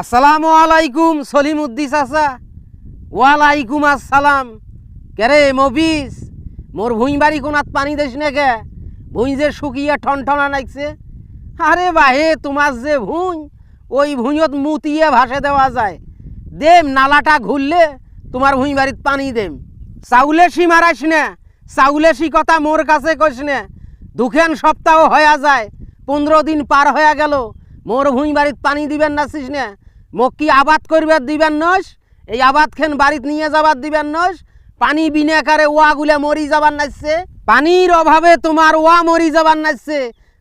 আসসালামু আলাইকুম, সলিম উদ্দিস আসা ওয়ালাইকুম আসসালাম। কেরে মফিস মোর ভুঁই বাড়ি কোনাত পানি দেশ নে কে ভুঁই যে শুকিয়ে ঠনঠনা নাইছে। আরে বাহে, তোমার যে ভুঁই, ওই ভুঁইয়ত মুতিয়ে ভাসে দেওয়া যায়। দেম, নালাটা ঘুরলে তোমার ভুঁই বাড়িত পানি দেম। চাউলে সি মারাইস না, চাউলে সি কথা মোর কাছে কইস না। দুখেন সপ্তাহ হয়ে যায়, পনেরো দিন পার হয়ে গেল। মোর ভুঁই বাড়িত পানি দিবেন না চিস না। মোক কি আবাদ করবে দিবেন নস? এই আবাদ খেন বাড়িত নিয়ে যাবার দিবেন নস? পানি বিনে কারে ওয়া গুলে মরি যাবার নাচছে পানির অভাবে তোমার ওয়া মরি যাবার নাচছে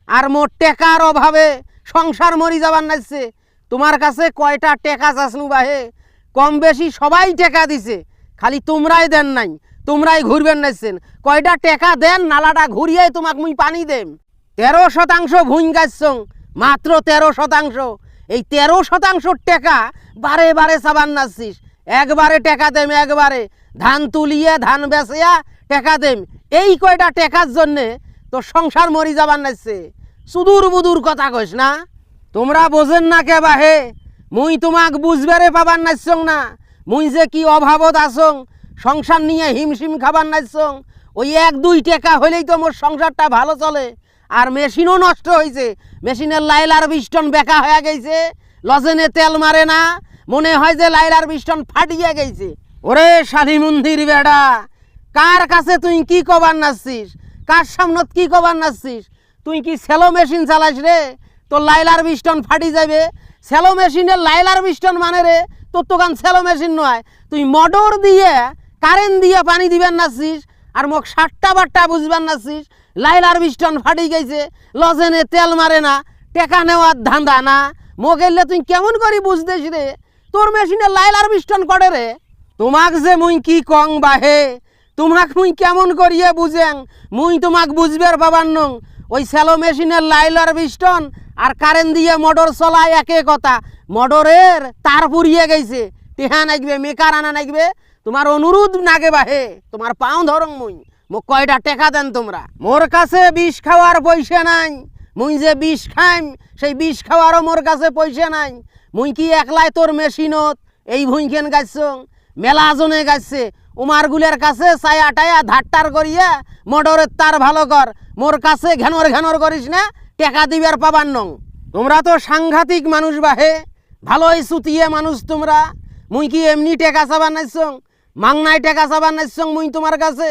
আর মোর টেকার অভাবে সংসার মরি যাবার নাচছে তোমার কাছে কয়টা টেকা চাসনু বাহে? কম বেশি সবাই টেকা দিছে। খালি তোমরাই দেন নাই, তোমরাই ঘুরবেন নাইছেন। কয়টা টেকা দেন, নালাটা ঘুরিয়ে তোমাক মুই পানি দেম। তেরো শতাংশ ভুঁই গাছছং মাত্র তেরো শতাংশ। এই তেরো শতাংশ টেকা বারে বারে সাবান নাচছিস। একবারে টেকা দেম, একবারে। ধান তুলিয়া, ধান বেচিয়া টেকা দেম। এই কয়টা টেকার জন্যে তো সংসার মরি যাবার নাচছে। সুদূর বুদূর কথা কইস না। তোমরা বোঝেন না কে বাহে, মুই তোমাক বুঝবারে পাবার নাচছং না। মুই যে কি অভাবত আসং সংসার নিয়ে হিমশিম খাবার নাচছং, ওই এক দুই টাকা হইলেই তো মোর সংসারটা ভালো চলে। আর মেশিনও নষ্ট হয়েছে মেশিনের লাইলার বিষ্টন বেকা হয়ে গেছে। লজেনে তেল মারে না। মনে হয় যে লাইলার বিষ্টন ফাটিয়ে গেছে। ওরে শালি মন্দির বেড়া, কার কাছে তুই কি কবার নাচছিস? কার সামনত কি কবার নাচছিস? তুই কি সেলো মেশিন চালাস রে? তোর লাইলার বিষ্টন ফাটি যাবে। সেলো মেশিনের লাইলার বিষ্টন মানে রে, তোর তো গান সেলো মেশিন নয়। তুই মোটর দিয়ে কারেন্ট দিয়ে পানি দিবেন নাচছিস, আর মোক সাতটা বাট্টা বুঝবেন নাচছিস। লাইলার বিষ্টন ফাটি গেছে, লজেনে তেল মারে না, টেকা নেওয়ার ধান্দা না। মোক তুই কেমন করি বুঝতেছি রে? তোর মেশিনে লাইলার বিষ্টন করে রে। তোমাক যে মুই কি কং বাহে? তোমাক মুই কেমন করিয়ে বুঝেং? মুই তোমাক বুঝবার পাবার নং। ওই স্যালো মেশিনের লাইলার বিষ্টন আর কারেন্ট দিয়ে মোটর চলায় একে কথা। মোটরের তার পুড়িয়ে গেছে। টেহা নাগবে, মেকার আনা নাগবে। তোমার অনুরোধ নাগে বাহে। তোমার পাও ধরং মুই। কয়টা টেকা দেন তোমরা? মোর কাছে বিষ খাওয়ার পয়সা নাই। মুই যে বিষ খাইম, সেই বিষ খাওয়ারও মোর কাছে পয়সা নাই। মুই কি একলাই তোর মেশিনত? এই ভুঁইখেন গাছছং মেলা জনে গাছছে উমার গুলের কাছে ছায়া টায়া ধাট্টার করিয়া মোটরের তার ভালো কর। মোর কাছে ঘেনর ঘেনর করিস না, টেকা দিবার পাবার নং। তোমরা তো সাংঘাতিক মানুষ বাহে, ভালোই সুতিয়ে মানুষ তোমরা। মুই কি এমনি টেকা চাবার নাইছং? মাংনায় টেকা চাবার নাইছং মুই তোমার কাছে?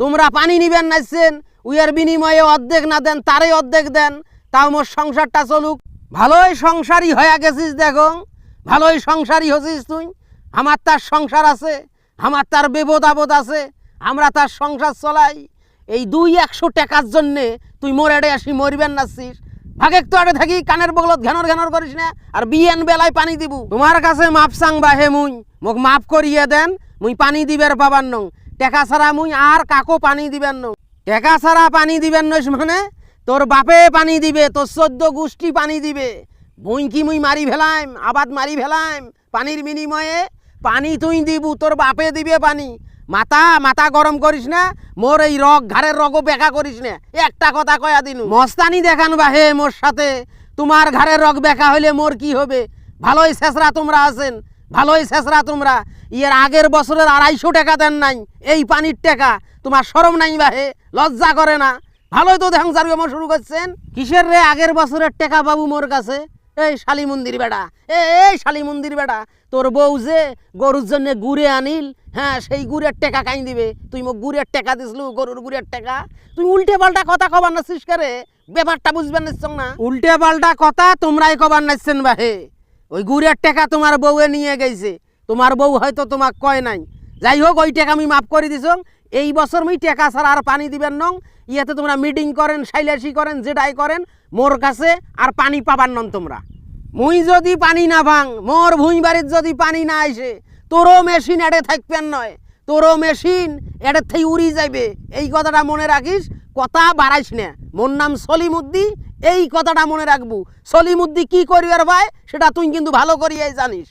তোমরা পানি নিবেন নাইছেন উইয়ের বিনিময়ে অর্ধেক না দেন তারে অর্ধেক দেন। তাও মোর সংসারটা চলুক। ভালোই সংসারী হয়ে গেছিস, দেখো। ভালোই সংসারই হছিস তুই। আমার তার সংসার আছে, আমার তার বেবোধ আপদ আছে, আমরা তার সংসার চলাই। এই দুই একশো টাকার জন্যে তুই মরে আসি, মরবেন নাছিস ভাগেক তো আরে থাকি, কানের বগলত ঘেনর ঘেনর করিস না, আর বিয়েন বেলায় পানি দিব। তোমার কাছে মাপ চাং বাহে মুই। মোক মাফ করিয়ে দেন, মুই পানি দিবের পাবার নং। টেকা ছাড়া মুই আর কাকো পানি দিবেন নং। টেকা ছাড়া পানি দিবেন নইস মানে তোর বাপে পানি দিবে তোর চোদ্দ গোষ্ঠী পানি দিবে। বই কি মুই মারি ফেলাইম আবাদ মারি ফেলাইম পানির বিনিময়ে পানি তুই দিবু তোর বাপে দিবে পানি। মাথা মাথা গরম করিস না? মোর এই রগ ঘাড়ের রগও বেকা করিস না? একটা কথা কয়া দিনু। মস্তানি দেখান বা হে মোর সাথে তোমার ঘাড়ের রগ বেকা হইলে মোর কি হবে? ভালোই শেষরা তোমরা আছেন। ভালোই শেষরা তোমরা। ইয়ের আগের বছরের আড়াইশো টাকা দেন নাই, এই পানির টাকা। তোমার সরম নাই বাহে, লজ্জা করে না। ভালোই তো দেখাং আমার শুরু করছেন। কিসের রে আগের বছরের টাকা বাবু মোর কাছে? এই শালি মন্দির বেটা এই শালি মন্দির বেটা তোর বউ যে গরুর জন্য গুড়ে আনিল হ্যাঁ সেই গুড়ের টাকা কাই দিবে। তুই মোক গুড়ের টাকা দিসলু গরুর গুড়ের টাকা। তুই উল্টে পাল্টা কথা কবার নাছিস করে ব্যাপারটা বুঝবেন না। উল্টে পাল্টা কথা তোমরাই কবার নাচছেন বাহে। ওই গুড়ের টাকা তোমার বউয়ে নিয়ে গেছে। তোমার বউ হয়তো তোমাক কয় নাই। যাই হোক, ওই টাকা আমি মাফ করে দিছ। এই বছর মুই টাকা ছাড়া আর পানি দিবেন নং। ইয়াতে তোমরা মিটিং করেন, সাইলাসি করেন, যেটাই করেন, মোর কাছে আর পানি পাবার নন তোমরা। মুই যদি পানি না ভাঙ, মোর ভুঁই বাড়ির যদি পানি না আসে, তোরও মেশিন এড়ে থাকবেন নয়। তোরও মেশিন এড়ে থেকে উড়ি যাইবে। এই কথাটা মনে রাখিস, কথা বাড়াইস না। মোর নাম সলিমুদ্দি এই কথাটা মনে রাখবু। সলিমুদ্দি কি করিবার ভাই? সেটা তুই কিন্তু ভালো করিয়াই জানিস।